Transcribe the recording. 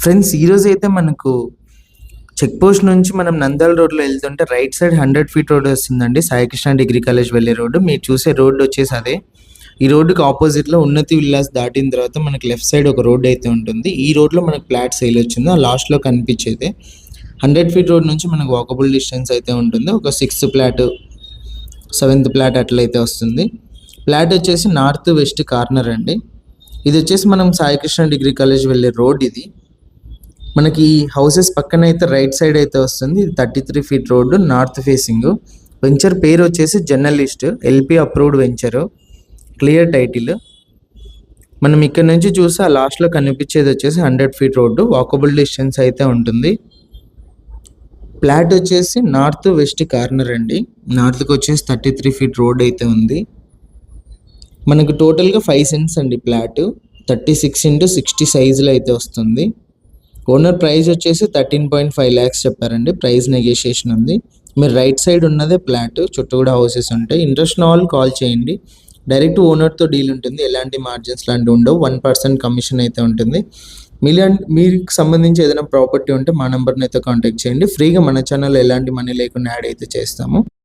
Friends ఈరోజు అయితే మనకు చెక్ పోస్ట్ నుంచి మనం నంద్యాల రోడ్లో వెళ్తుంటే right side hundred feet road వస్తుందండి. సాయికృష్ణ డిగ్రీ కాలేజ్ వెళ్ళే రోడ్డు. మీరు చూసే రోడ్డు వచ్చేసి అదే. ఈ రోడ్డుకి ఆపోజిట్లో ఉన్నతి విల్లాస్ దాటిన తర్వాత మనకి లెఫ్ట్ సైడ్ ఒక రోడ్ అయితే ఉంటుంది. ఈ రోడ్లో మనకు ఫ్లాట్ సేల్ వచ్చింది. ఆ లాస్ట్లో కనిపించేది హండ్రెడ్ ఫీట్ రోడ్ నుంచి మనకు వాకబుల్ డిస్టెన్స్ అయితే ఉంటుంది. ఒక సిక్స్త్ ప్లాట్ సెవెంత్ ప్లాట్ అట్లయితే వస్తుంది. ప్లాట్ వచ్చేసి నార్త్ వెస్ట్ కార్నర్ అండి. ఇది వచ్చేసి మనం సాయికృష్ణ డిగ్రీ కాలేజ్ వెళ్ళే రోడ్ ఇది. మనకి ఈ హౌసెస్ పక్కన అయితే రైట్ సైడ్ అయితే వస్తుంది. Thirty three feet road north facing. Venture పేరు వచ్చేసి journalist LP approved venture. Clear title. మనం ఇక్కడ నుంచి చూస్తే ఆ లాస్ట్లో కనిపించేది వచ్చేసి hundred feet road. Walkable distance అయితే ఉంటుంది. ప్లాట్ వచ్చేసి నార్త్ వెస్ట్ కార్నర్ అండి. నార్త్కి వచ్చేసి థర్టీ త్రీ ఫీట్ రోడ్ అయితే ఉంది. మనకు టోటల్గా ఫైవ్ సెంట్స్ అండి plot. Thirty six into sixty సైజులో అయితే వస్తుంది. ఓనర్ ప్రైస్ వచ్చేసి థర్టీన్ పాయింట్ ఫైవ్ ల్యాక్స్ చెప్పారండి. ప్రైస్ నెగోషియేషన్ ఉంది. మీరు రైట్ సైడ్ ఉన్నదే ప్లాట్ చుట్టూ కూడా హౌసెస్ ఉంటాయి. ఇంట్రెస్ట్ ఉన్న వాళ్ళు కాల్ చేయండి. డైరెక్ట్ ఓనర్తో డీల్ ఉంటుంది. ఎలాంటి మార్జిన్స్ లాంటివి ఉండవు. వన్ పర్సెంట్ కమిషన్ అయితే ఉంటుంది. మీలాం మీకు సంబంధించి ఏదైనా ప్రాపర్టీ ఉంటే మా నెంబర్ని అయితే కాంటాక్ట్ చేయండి. ఫ్రీగా మన ఛానల్ ఎలాంటి మనీ లేకుండా యాడ్ అయితే చేస్తాము.